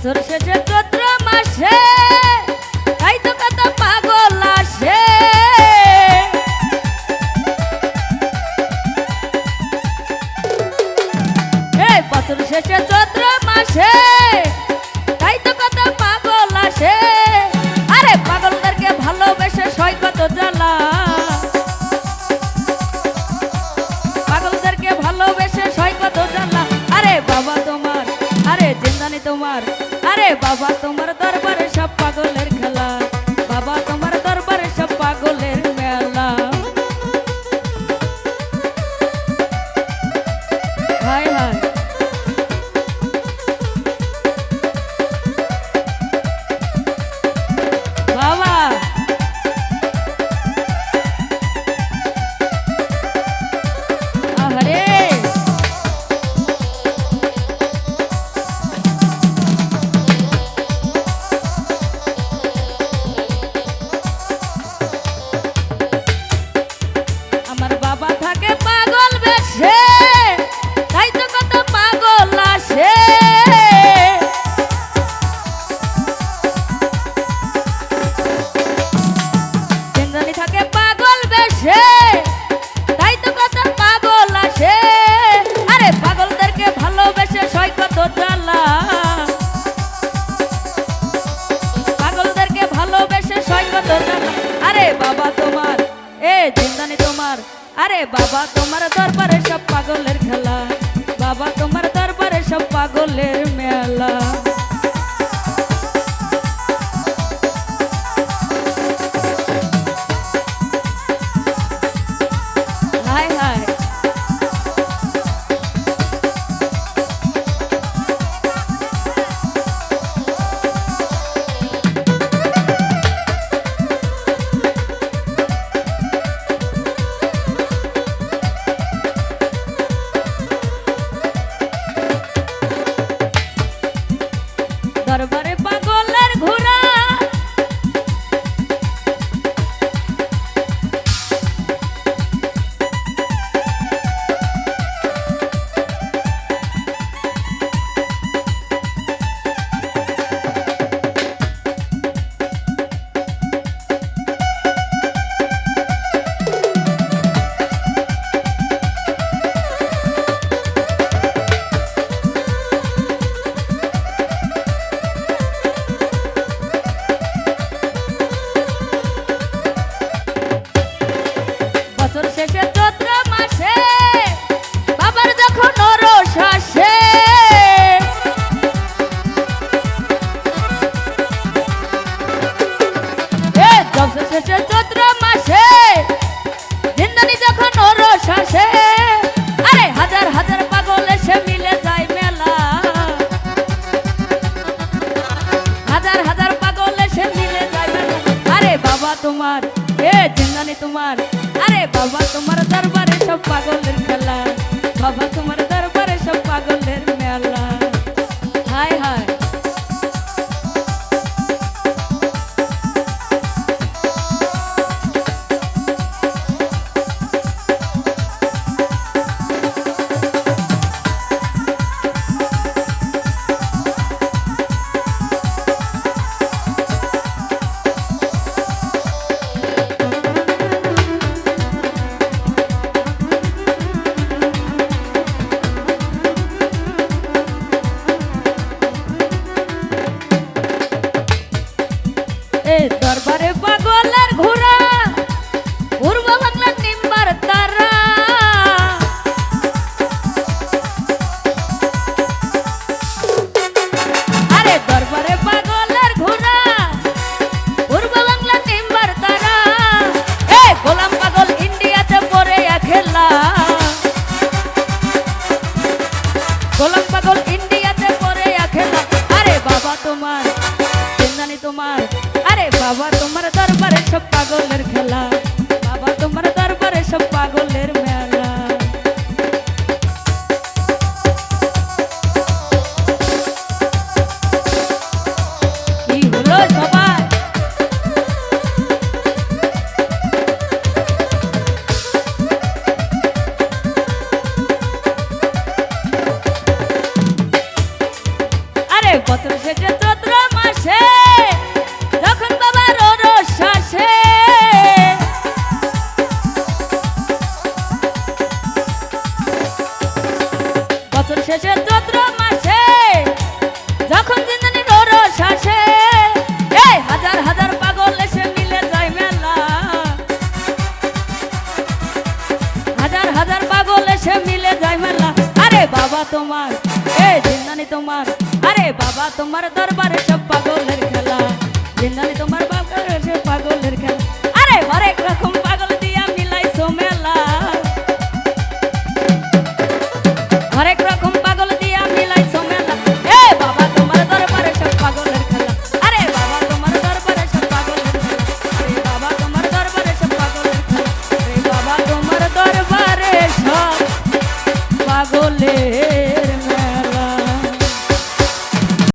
পাথর সেজে বাবা তোমার, এ জিন্দানি তোমার। আরে বাবা তোমার দরবারে সব পাগলের খেলা। বাবা তোমার দরবারে সব পাগলের মেলা। শেষে চৈত্র মাসে জিন্দনি যখন নরস আসে, আরে হাজার হাজার পাগল এসে মিলে যায় মেলা। হাজার হাজার পাগল এসে মিলে যায় মেলা। আরে বাবা তোমার, এ জিন্দানি তোমার, আরে বাবা তোমার দরবারে সব পাগলের খেলা বাবা তোমার দরবারে সব পাগলের মেলা। তোমার। আরে বাবা, তোমার দরবারে সব পাগলের খেলা। বাবা, তোমার দরবারে সব পাগলের মেলা। কি হলো সবাই? আরে বছর শেষে শেষে চৈত্র মাসে, যখন জিন্দানি রস আসে, এই হাজার হাজার পাগল এসে মিলে যায় মেলা। হাজার হাজার পাগল এসে মিলে যায় মেলা। আরে বাবা তোমার এই জিন্দানি তোমার, আরে বাবা তোমার দরবারে সব পাগলের খেলা। জিন্দানি তোমার বাবা পাগলের খেলা। আরে হরেক রকম